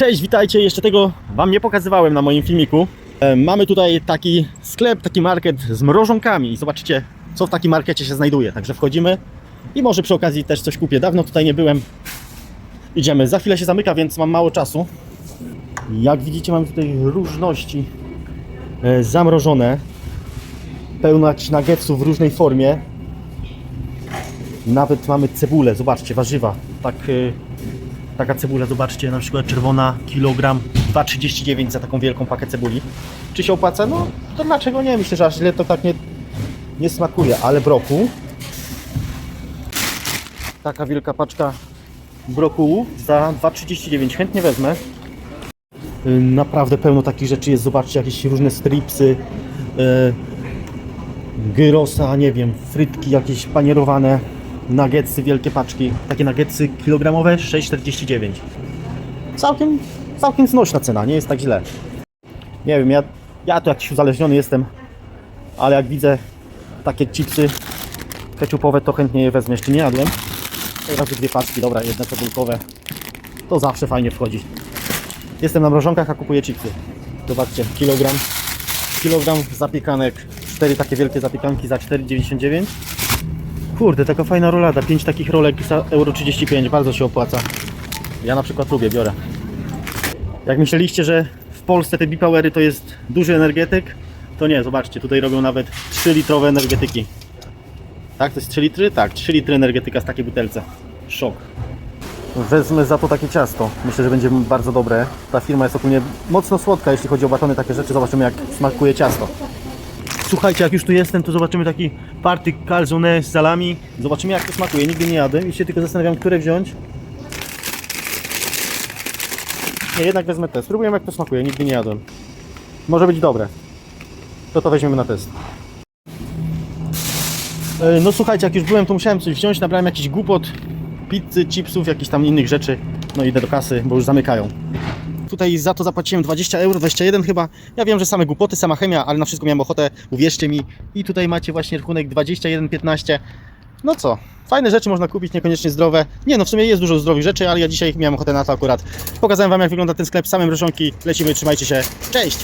Cześć, witajcie. Jeszcze tego Wam nie pokazywałem na moim filmiku. E, Mamy tutaj taki sklep, taki market z mrożonkami i zobaczycie, co w takim markecie się znajduje. Także wchodzimy i może przy okazji też coś kupię. Dawno tutaj nie byłem. Idziemy. Za chwilę się zamyka, więc mam mało czasu. Jak widzicie, mamy tutaj różności e, zamrożone. Jakichś nuggetsów w różnej formie. Nawet mamy cebulę, zobaczcie, warzywa. Tak, y, taka cebula, zobaczcie, na przykład czerwona, kilogram, 2,39 za taką wielką pakę cebuli. Czy się opłaca? No, to dlaczego nie? Myślę, że aż źle to tak nie, nie smakuje, ale brokuł. Taka wielka paczka brokułu za 2,39. Chętnie wezmę. Naprawdę pełno takich rzeczy jest. Zobaczcie, jakieś różne stripsy, y, gyrosa, nie wiem, frytki jakieś panierowane, nuggetsy, wielkie paczki. Takie nuggetsy kilogramowe 6,49. Całkiem, całkiem znośna cena, nie jest tak źle. Nie wiem, ja, ja to jakiś uzależniony jestem, ale jak widzę takie chipsy keczupowe, to chętnie je wezmę. Jeszcze nie jadłem. Teraz dwie paczki, dobra, jedne cebulkowe. To zawsze fajnie wchodzi. Jestem na mrożonkach, a kupuję chipsy. Zobaczcie, kilogram kilogram zapiekanek, cztery takie wielkie zapiekanki za 4,99 Kurde, taka fajna rolada, 5 takich rolek za euro 35, bardzo się opłaca. Ja na przykład lubię, biorę. Jak myśleliście, że w Polsce te bipowery to jest duży energetyk, to nie, zobaczcie, tutaj robią nawet 3 litrowe energetyki. Tak, to jest 3 litry? Tak, 3 litry energetyka z takiej butelce. Szok. Wezmę za to takie ciasto. Myślę, że będzie bardzo dobre. Ta firma jest ogólnie mocno słodka, jeśli chodzi o batony, takie rzeczy. Zobaczymy, jak smakuje ciasto. Słuchajcie, jak już tu jestem, to zobaczymy taki party calzone z salami. Zobaczymy, jak to smakuje. Nigdy nie jadłem i się tylko zastanawiam, które wziąć. Nie, jednak wezmę test. Spróbujemy, jak to smakuje. Nigdy nie jadłem. Może być dobre. To to weźmiemy na test. E, No słuchajcie, jak już byłem, to musiałem coś wziąć. Nabrałem jakiś głupot, pizzy, chipsów, jakichś tam innych rzeczy. No idę do kasy, bo już zamykają. Tutaj za to zapłaciłem 20 euro, 21 chyba. Ja wiem, że same głupoty, sama chemia, ale na wszystko miałem ochotę, uwierzcie mi. I tutaj macie właśnie rachunek 21,15. No co, fajne rzeczy można kupić, niekoniecznie zdrowe. Nie no, w sumie jest dużo zdrowych rzeczy, ale ja dzisiaj miałem ochotę na to akurat. Pokazałem Wam, jak wygląda ten sklep, same mrożonki. Lecimy, trzymajcie się. Cześć!